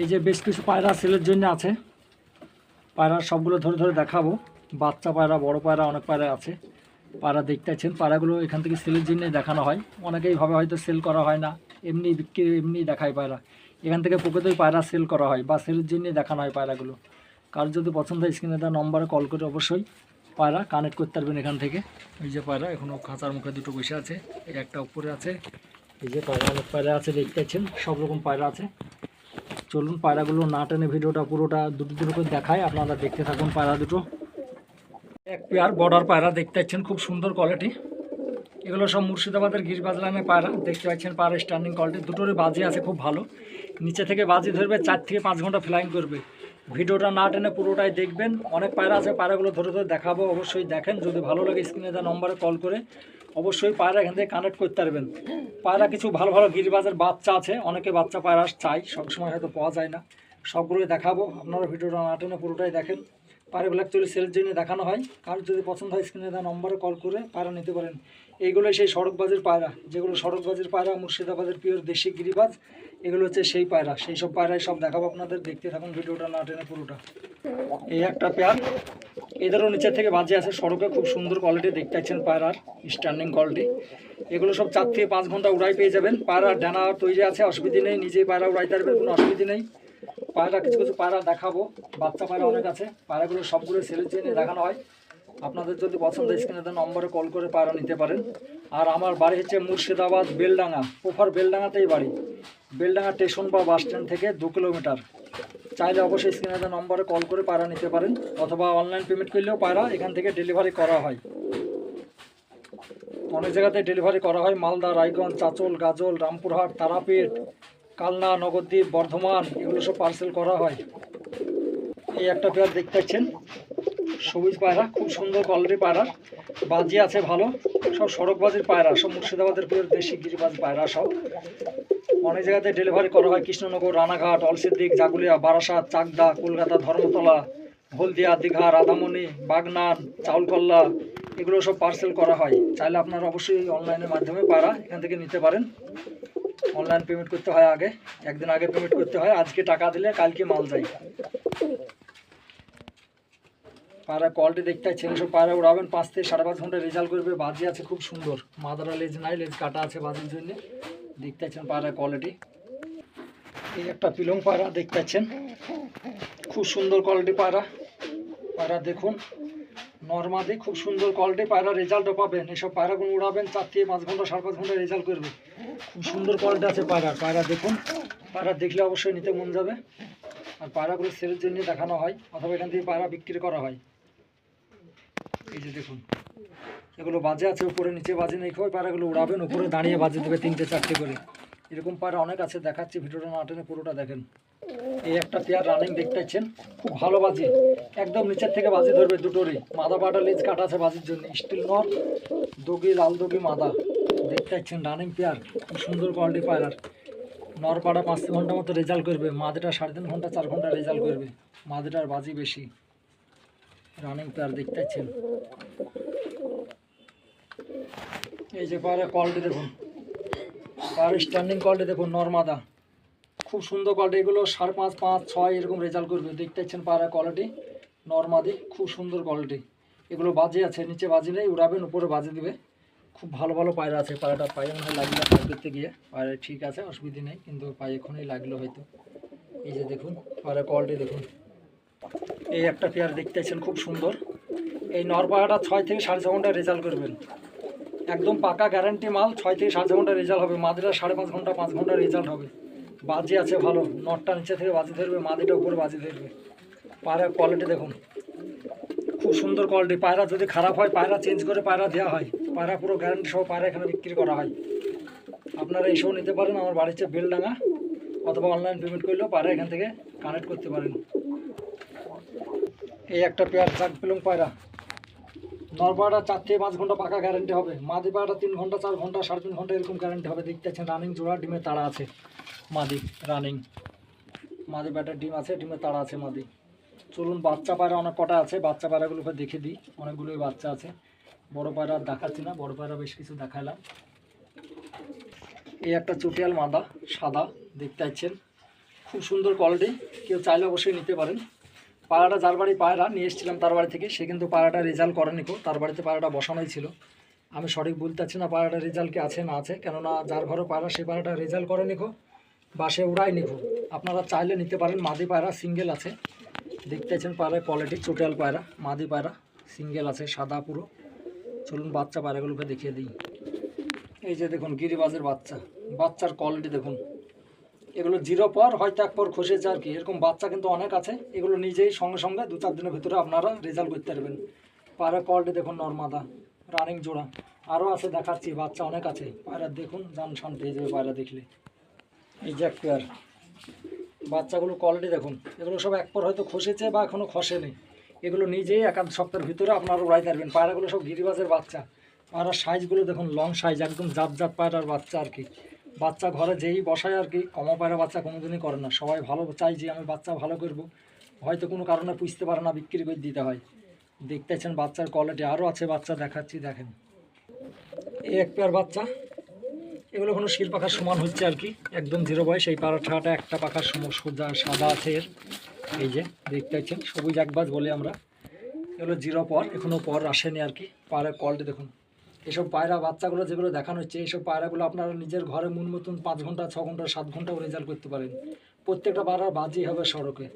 এই যে বেশ কিছু পায়রা সেলের জন্য আছে। পায়রা সবগুলো ধরে ধরে দেখাবো। বাচ্চা পায়রা, বড় পায়রা, অনেক পায়রা আছে। পায়রা দেখতে পাচ্ছেন পায়রাগুলো এখান থেকে সেলের জন্য দেখানো হয়। অনেকেই ভাবে হয়তো সেল করা হয় না। এমনি বিক্রি, এমনি দেখায় পায়রা। এখান থেকে প্রকৃতই পায়রা সেল করা হয় বা সেলের জন্যই দেখানো হয় পায়রাগুলো। কার যদি পছন্দ হয় স্ক্রিনে দেওয়া নম্বরে কল করে অবশ্যই পায়রা কানেক্ট করতে পারবেন এখান থেকে। এই যে পায়রা এখনও খাঁচার মুখে দুটো বসে আছে। এই একটা উপরে আছে। এই যে পায়রা, অনেক পায়রা আছে, দেখতে পাচ্ছেন সব রকম পায়রা আছে। চলুন পায়রাগুলো না টেনে ভিডিওটা পুরোটা দুটো দুটো করে দেখায় আপনারা দেখতে থাকুন পায়রা দুটো। এক পেয়ার বর্ডার পায়রা দেখতে পাচ্ছেন, খুব সুন্দর কোয়ালিটি এগুলো সব মুর্শিদাবাদের গিরিবাজ লাইনের পায়রা। দেখতে পাচ্ছেন পায়রা স্ট্যান্ডিং কোয়ালিটি দুটোরই বাজি আছে, খুব ভালো। নিচে থেকে বাজি ধরবে, চার থেকে পাঁচ ঘণ্টা ফ্লাইং করবে। ভিডিওটা না টেনে পুরোটাই দেখবেন। অনেক পায়রা আছে, পায়রাগুলো ধরে ধরে দেখাবো, অবশ্যই দেখেন। যদি ভালো লাগে স্ক্রিনে দেওয়া নম্বরে কল করে, অবশ্যই পায়রা এখান থেকে কানেক্ট করতে পারবেন। পায়রা কিছু ভালো ভালো গিরিবাজের বাচ্চা আছে, অনেকে বাচ্চা পায়রা চাই, সবসময় হয়তো পাওয়া যায় না। সবগুলোই দেখাবো, আপনারা ভিডিওটা না টেনে পুরোটাই দেখেন। পায়রাগুলো অ্যাকচুয়ালি সেলের জন্য দেখানো হয়। কারোর যদি পছন্দ হয় স্ক্রিনে দেওয়া নম্বরে কল করে পায়রা নিতে পারেন। এইগুলো সেই সড়কবাজের পায়রা। যেগুলো সড়কবাজের পায়রা, মুর্শিদাবাদের পিওর দেশি গিরিবাজ, এগুলো হচ্ছে সেই পায়রা। সেই সব পায়রাই সব দেখাবো আপনাদের। দেখতে থাকুন ভিডিওটা, না টেনে পুরোটা। এই একটা পেয়ার। এদেরও নিচের থেকে বাজে আছে। সড়কে খুব সুন্দর কোয়ালিটি দেখতে পাচ্ছেন পায়রার। স্ট্যান্ডিং কোয়ালিটি এগুলো সব চার থেকে পাঁচ ঘণ্টা উড়াই পেয়ে যাবেন। পায়রার ডানা তৈরি আছে, অসুবিধা নেই। নিজেই পায়রা উড়াইতে পারবেন, কোনো অসুবিধা নেই। পায়রা কিছু কিছু পায়রা দেখাবো। বাচ্চা পায়রা অনেক আছে। পায়রাগুলো সবগুলো সেলের জন্য দেখানো হয়। আপনাদের যদি পছন্দ স্ক্রিনে দেওয়া নম্বরে কল করে পায়রা নিতে পারেন। আর আমার বাড়ি হচ্ছে মুর্শিদাবাদ, বেলডাঙ্গা। পোফার বেলডাঙ্গাতেই বাড়ি। বেলডাঙ্গা স্টেশন বা বাস স্ট্যান্ড থেকে দু কিলোমিটার। চাইলে অবশ্যই স্ক্রিনে দেওয়া নম্বরে কল করে পায়রা নিতে পারেন। অথবা অনলাইন পেমেন্ট করলেও পায়রা এখান থেকে ডেলিভারি করা হয়। অনেক জায়গাতে ডেলিভারি করা হয়। মালদা, রায়গঞ্জ, চাচল, গাজল, রামপুরহাট, তারাপীঠ কালনা নগরদ্বীপ বর্ধমান, এগুলো সব পার্সেল করা হয়। এই একটা পেয়ার দেখতে পাচ্ছেন। সবুজ পায়রা, খুব সুন্দর কোয়ালিটি পায়রা। বাজি আছে ভালো। সব সড়কবাজির পায়রা, সব মুর্শিদাবাদের পিওর দেশি গিরিবাজ পায়রা সব। অনেক জায়গাতে ডেলিভারি করা হয়। কৃষ্ণনগর, রানাঘাট, অলসিদ্দিক, জাগুলিয়া, বারাসাত, চাকদা, কলকাতা, ধর্মতলা, হলদিয়া, দীঘা, রাধামণি, বাগনান, চাউলকল্লা, এগুলো সব পার্সেল করা হয়। চাইলে আপনারা অবশ্যই অনলাইনের মাধ্যমে পায়রা এখান থেকে নিতে পারেন। অনলাইন পেমেন্ট করতে হয় আগে, একদিন আগে পেমেন্ট করতে হয়, আজকে টাকা দিলে কালকে মাল যায়। পায়রা কোয়ালিটি দেখতে পাচ্ছেন সব পায়রা উড়াবেন, পাঁচ থেকে সাড়ে পাঁচ ঘণ্টা রেজাল্ট করবে, বাজি আছে খুব সুন্দর। মাদারা লেজ নাই, লেজ কাটা আছে বাজির জন্য। দেখতে পাচ্ছেন পায়রা কোয়ালিটি এই একটা পিলং পায়রা দেখতে পাচ্ছেন। খুব সুন্দর কোয়ালিটি পায়রা পায়রা দেখুন, নর্মাদি খুব সুন্দর কোয়ালিটি পায়রা রেজাল্টও পাবেন। এসব পায়রাগুলো উড়াবেন, চার থেকে পাঁচ ঘণ্টা, সাড়ে পাঁচ ঘণ্টা রেজাল্ট করবে। খুব সুন্দর কোয়ালিটি আছে পায়রার পায়রা দেখুন। পায়রা দেখলে অবশ্যই নিতে মন যাবে। আর পায়রাগুলো সেলের জন্য দেখানো হয়, অথবা এখান থেকে পায়রা বিক্রি করা হয়। এই যে দেখুন, এগুলো বাজে আছে, উপরে নিচে বাজে নেই, ওই পায়রাগুলো উড়াবেন, উপরে দাঁড়িয়ে বাজে দেবে তিনটে, চারটে করে। এরকম পায়রা অনেক আছে, দেখাচ্ছি, ভিডিওটা না টেনে পুরোটা দেখেন। এই একটা পেয়ার রানিং দেখতে পাচ্ছেন খুব ভালো বাজি। একদম নিচের থেকে বাজি ধরবে দুটোরই। মাদা পাটা লেজ কাটা আছে বাজির জন্য, স্টিল নট, দগি, লাল দগি, মাদা। দেখতে পাচ্ছেন রানিং পেয়ার খুব সুন্দর কোয়ালিটি পায়রার। নরপাড়া পাঁচ ঘণ্টা মতো রেজাল্ট করবে। মাদেটা সাড়ে তিন ঘণ্টা, চার ঘণ্টা রেজাল্ট করবে। মাদেটার বাজি বেশি। রানিং পেয়ার দেখতে পাচ্ছেন। এই যে পায়রা কোয়ালিটি দেখুন। পায়রা স্ট্যান্ডিং কোয়ালিটি দেখুন, নর্মাদা। খুব সুন্দর কোয়ালিটি এগুলো সাড়ে পাঁচ পাঁচ, ছয় এরকম রেজাল্ট করবে। দেখতে পাচ্ছেন পায়রা কোয়ালিটি নর্মাদি, খুব সুন্দর কোয়ালিটি এগুলো বাজে আছে, নিচে বাজি নেই, উড়াবেন, উপরে বাজে দিবে। খুব ভালো ভালো পায়রা আছে, পায়রাটা পায়ে মনে হয় লাগল পায়ে করতে গিয়ে পায়রা ঠিক আছে, অসুবিধা নেই, কিন্তু পায়ে এখনই লাগল হয়তো। এই যে দেখুন পায়রা কোয়ালিটি দেখুন। এই একটা পেয়ার দেখতে পাচ্ছেন, খুব সুন্দর। এই নরপাড়াটা ছয় থেকে সাড়ে ছ ঘণ্টা রেজাল্ট করবেন। একদম পাকা গ্যারান্টি মাল, ছয় থেকে সাড়ে ছ ঘণ্টা রেজাল্ট হবে। মাদিরা সাড়ে পাঁচ ঘণ্টা পাঁচ ঘণ্টা রেজাল্ট হবে। বাজি আছে ভালো, নটটা নিচে থেকে বাজি ধরবে, মাদিটা উপরে বাজি ধরবে। পায়রার কোয়ালিটি দেখুন। খুব সুন্দর কোয়ালিটি পায়রা যদি খারাপ হয়, পায়রা চেঞ্জ করে পায়রা দেওয়া হয়। পায়রা পুরো গ্যারান্টি সহ পায়রা এখানে বিক্রি করা হয়। আপনারা এইসব নিতে পারেন, আমার বাড়ির হচ্ছে বেলডাঙ্গা, অথবা অনলাইন পেমেন্ট করলেও পায়রা এখান থেকে কানেক্ট করতে পারেন। এই একটা পেয়ার চাক পেলুম পায়রা। নরপাড়া চার থেকে পাঁচ ঘণ্টা পাকা গ্যারেন্টি হবে। মাদি পাড়াটা তিন ঘণ্টা, চার ঘণ্টা, সাড়ে তিন ঘণ্টা এরকম গ্যারেন্টি হবে। দেখতে পাচ্ছেন রানিং জোড়া, ডিমের তাড়া আছে। মাদি রানিং মাদি পায়রার ডিম আছে, ডিমের তাড়া আছে মাদি। চলুন, বাচ্চা পায়রা অনেক কটা আছে, বাচ্চা পায়রাগুলোকে দেখে দিই। অনেকগুলোই বাচ্চা আছে। বড় পায়রা আর দেখাচ্ছি না, বড় পায়রা বেশ কিছু দেখালাম। এই একটা চুটিয়াল মাদা, সাদা, দেখতে পাচ্ছেন। খুব সুন্দর কোয়ালিটি কেউ চাইলে অবশ্যই নিতে পারেন। পায়রাটা যার বাড়ি পায়রা, নিয়ে এসেছিলাম তার বাড়ি থেকে, সে কিন্তু পায়রাটা রেজাল্ট করেনি কো তার বাড়িতে পায়রাটা বসানোই ছিল। আমি সঠিক বলতে পারছি না পায়রাটা রেজাল্ট কি আছে না আছে, কেননা যার ঘরে পায়রা, সে পায়রাটা রেজাল্ট করেনি কো বা সে উড়াই নিখো আপনারা চাইলে নিতে পারেন, মাদি পায়রা সিঙ্গেল আছে। দেখতে পাচ্ছেন পায়রা কোয়ালিটি চোটাল পায়রা, মাদি পায়রা সিঙ্গেল আছে, সাদা পুরো। চলুন বাচ্চা পায়রাগুলোকে দেখিয়ে দিই। এই যে দেখুন, গিরিবাজের বাচ্চা। বাচ্চার কোয়ালিটি দেখুন। এগুলো জিরো পর, হয়তো এক পর খসেছে আর কি। এরকম বাচ্চা কিন্তু অনেক আছে। এগুলো নিজেই সঙ্গে সঙ্গে দু চার দিনের ভিতরে আপনারা রেজাল্ট করতে পারবেন। পায়রা কোয়ালিটি দেখুন নর্মাদা রানিং জোড়া। আরও আছে, দেখাচ্ছি, বাচ্চা অনেক আছে। পায়রা দেখুন জান শান পেয়ে যাবে পায়রা দেখলে। এই যে এক পেয়ার বাচ্চাগুলো কোয়ালিটি দেখুন। এগুলো সব এক পর হয়তো খসেছে বা এখনও খসেনি। এগুলো নিজেই এক আধ সপ্তাহের ভিতরে আপনারা উড়াই পারবেন পায়রাগুলো সব গিরিবাজের বাচ্চা। পায়রার সাইজগুলো দেখুন, লং সাইজ, একদম জাত জাত পায়রার বাচ্চা আর কি। বাচ্চা ঘরে যেই বসায় আর কি, কমা পায়রা বাচ্চা কোনোদিনই করে না। সবাই ভালো চাই যে আমি বাচ্চা ভালো করব। হয়তো কোনো কারণে পুষতে পারে না, বিক্রি করে দিতে হয়। দেখতেছেন বাচ্চার কোয়ালিটি আরও আছে বাচ্চা দেখাচ্ছি, দেখেন। এক পেয়ার বাচ্চা। এগুলো কোনো শিল পাখার সমান হচ্ছে আর কি। একদম জিরো বয়স, এই পাড়াটা একটা পাখার সোজা সাদা আছে এর। এই যে, দেখতে পাচ্ছেন, সবুজ একবার বলে আমরা। এগুলো জিরো পর এখনও পর আসেনি আর কি। পায়রা কোয়ালিটি দেখুন। এসব পায়রা, বাচ্চাগুলো যেগুলো দেখানো হচ্ছে এইসব পায়রাগুলো আপনারা নিজের ঘরে মন মতন পাঁচ ঘণ্টা, ছ ঘণ্টা, সাত ঘন্টাও রেজাল্ট করতে পারেন। প্রত্যেকটা পায়রার বাজি হবে সড়কে।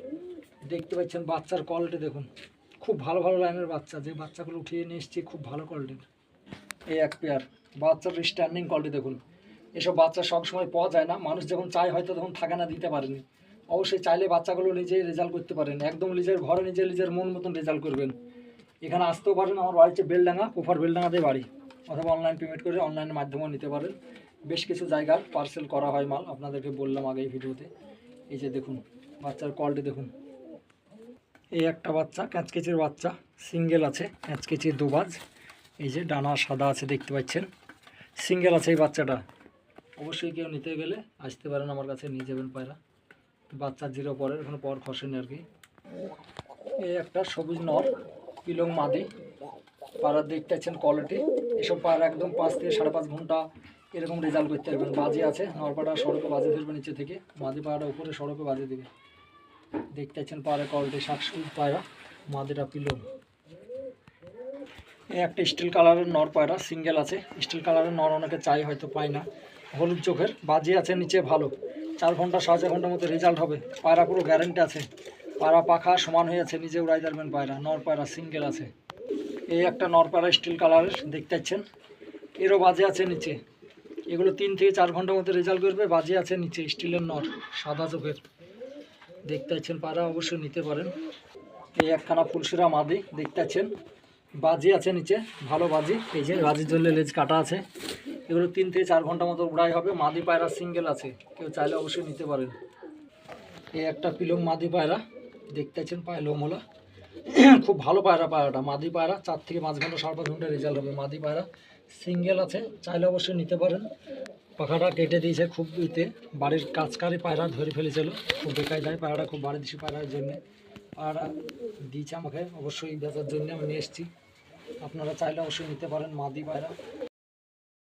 দেখতে পাচ্ছেন, বাচ্চার কোয়ালিটি দেখুন। খুব ভালো ভালো লাইনের বাচ্চা। যে বাচ্চাগুলো উঠিয়ে নিয়ে এসেছি, খুব ভালো কোয়ালিটির এই এক পেয়ার বাচ্চার স্ট্যান্ডিং কোয়ালিটি দেখুন। এসব বাচ্চা সব সময় পাওয়া যায় না। মানুষ যখন চায়, হয়তো তখন থাকে না, দিতে পারেনি। অবশ্যই চাইলে বাচ্চাগুলো নিজে রেজাল্ট করতে পারেন। একদম নিজের ঘরে নিজে নিজের মন মতন রেজাল্ট করবেন। এখানে আসতেও পারেন, আমার বাড়ি হচ্ছে বেলডাঙ্গা কুফার বেলডাঙ্গাতে বাড়ি। অথবা অনলাইন পেমেন্ট করে অনলাইনের মাধ্যমেও নিতে পারেন। বেশ কিছু জায়গার পার্সেল করা হয় মাল, আপনাদেরকে বললাম আগে এই ভিডিওতে। এই যে দেখুন, বাচ্চার কোয়ালিটি দেখুন। এই একটা বাচ্চা ক্যাঁচকেচির বাচ্চা সিঙ্গেল আছে ক্যাচকেচির দুবাজ এই যে ডানা সাদা আছে, দেখতে পাচ্ছেন। সিঙ্গেল আছে এই বাচ্চাটা। অবশ্যই কেউ নিতে গেলে আসতে পারেন, আমার কাছে নিয়ে যাবেন পায়রা। বাচ্চা জিরো পরের, এখনও পর খসেনি আর কি। এই একটা সবুজ নর, পিলং মাদি, পাড়ার দেখতে পাচ্ছেন কোয়ালিটি এসব পায়রা একদম পাঁচ থেকে সাড়ে পাঁচ ঘণ্টা এরকম রেজাল্ট করতে পারবেন। বাজি আছে, নরপাড়া সড়কে বাজে ধরবে নিচে থেকে। মাদি পায়রাটা উপরে, সড়কে বাজে দেবে। দেখতে পাচ্ছেন পায়রা কোয়ালিটি সাতশো পায়রা, মাদিটা পিলং। একটা স্টিল কালারের নর পায়রা সিঙ্গেল আছে। স্টিল কালারের নর অনেকে চাই, হয়তো পায় না। হলুদ চোখের, বাজি আছে নিচে ভালো। চার ঘণ্টা, সাড়ে চার ঘণ্টার মতো রেজাল্ট হবে। পায়রা পুরো গ্যারেন্টি আছে। পায়রা পাখা সমান হয়ে আছে নিজে উড়াই দাঁড়বেন পায়রা। নর পায়রা সিঙ্গেল আছে। এই একটা নর পায়রা স্টিল কালারের দেখতে পাচ্ছেন? এরও বাজে আছে নিচে। এগুলো তিন থেকে চার ঘণ্টার মধ্যে রেজাল্ট করবে, বাজে আছে নিচে স্টিলের নর, সাদা চোখের। দেখতে পাচ্ছেন, পায়রা অবশ্যই নিতে পারেন। এই একখানা ফুলসিরা মাদি, দেখতে পাচ্ছেন? বাজি আছে নিচে, ভালো বাজি। এই যে বাজির জন্য লেজ কাটা আছে। এগুলো তিন থেকে চার ঘণ্টা মতো উড়াই হবে। মাদি পায়রা সিঙ্গেল আছে। কেউ চাইলে অবশ্যই নিতে পারেন। এই একটা পিলং মাদি পায়রা। দেখতে পাচ্ছেন পায়ে লোমলা। খুব ভালো পায়রা পায়রাটা। মাদি পায়রা, চার থেকে পাঁচ ঘণ্টা, সাড়ে পাঁচ ঘণ্টা রেজাল্ট হবে। মাদি পায়রা সিঙ্গেল আছে। চাইলে অবশ্যই নিতে পারেন। পাখাটা কেটে দিয়েছে খুব ইতে। বাড়ির কাজকারি পায়রা ধরে ফেলেছিল। খুব বেকায় যায় পায়রাটা, খুব বাড়ি দিছি পায়রার জন্যে। পায়রা দিয়েছে আমাকে অবশ্যই বেচার জন্য। আমি নিয়ে এসেছি। আপনারা চাইলে অবশ্যই নিতে পারেন মাদি পায়রা।